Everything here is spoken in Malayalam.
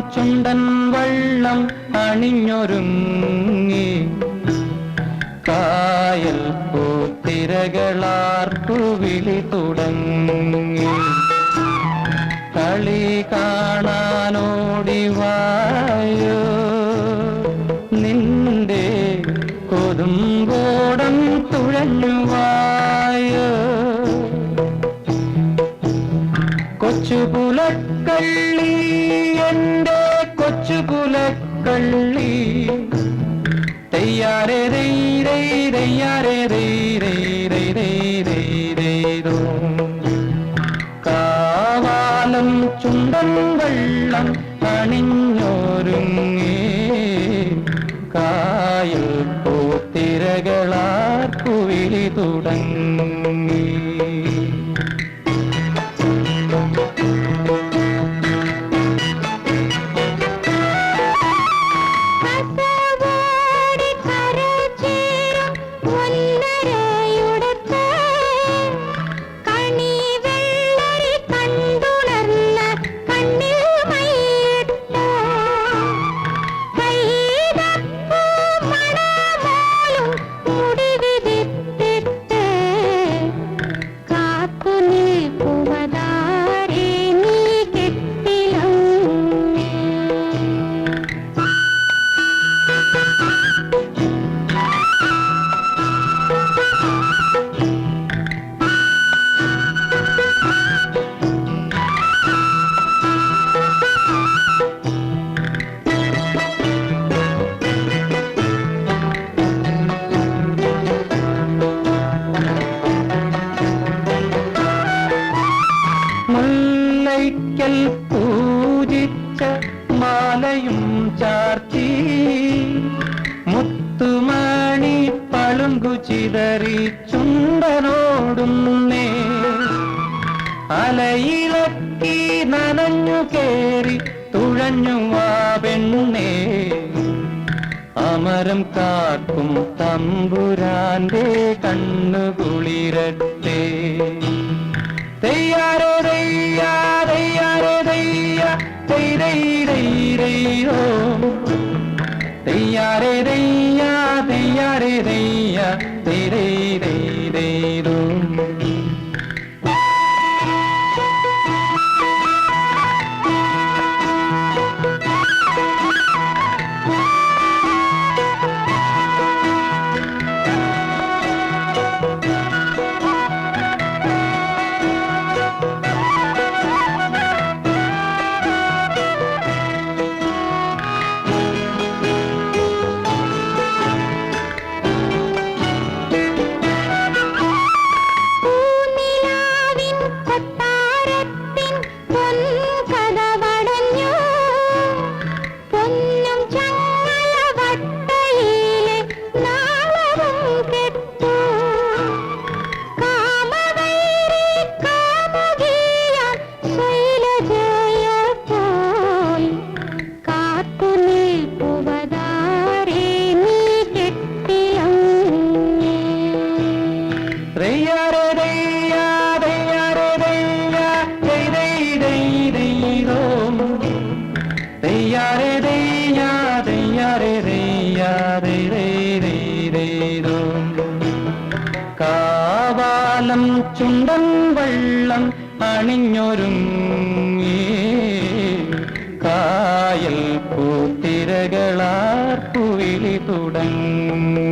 ചുണ്ടൻ വള്ളം അണിഞ്ഞൊരുങ്ങി. കായൽ പൂത്തിരകളാർട്ടു വിളി തുടങ്ങി. കളി കാണാനോടിവായോ നിന്റെ കൊതുമ്പോടം തുഴഞ്ഞുവായോ കൊച്ചു പുലക്കള്ളി കാവാലം ചുണ്ടൻ വെള്ളം കായൽ പൂത്തിരകളാർക്കുവിളി തുടങ്ങി. മുല്ലയ്ക്കൽ പൂജിച്ച മാലയും ചാർത്തി. മുത്തുമണി പളുങ്കു ചിതറി ചുണ്ടനോടുന്നേ അലയിലക്കി നനഞ്ഞു കേറി തുഴഞ്ഞു വാ പെണ്ണേ അമരം കാക്കും തമ്പുരാന്റെ കണ്ണുകുളിരട്ടെ. തെയ്യാരോ தையா தையா தையா தை தை தை தையோ தையாரே தையா தையாரே தையா. தை தை தை தை കാവാലം ചുണ്ടൻ വെള്ളം അണിഞ്ഞൊരുങ്ങി. കായൽ പൂത്തിരകളാർപ്പുവിളി തുടങ്ങി.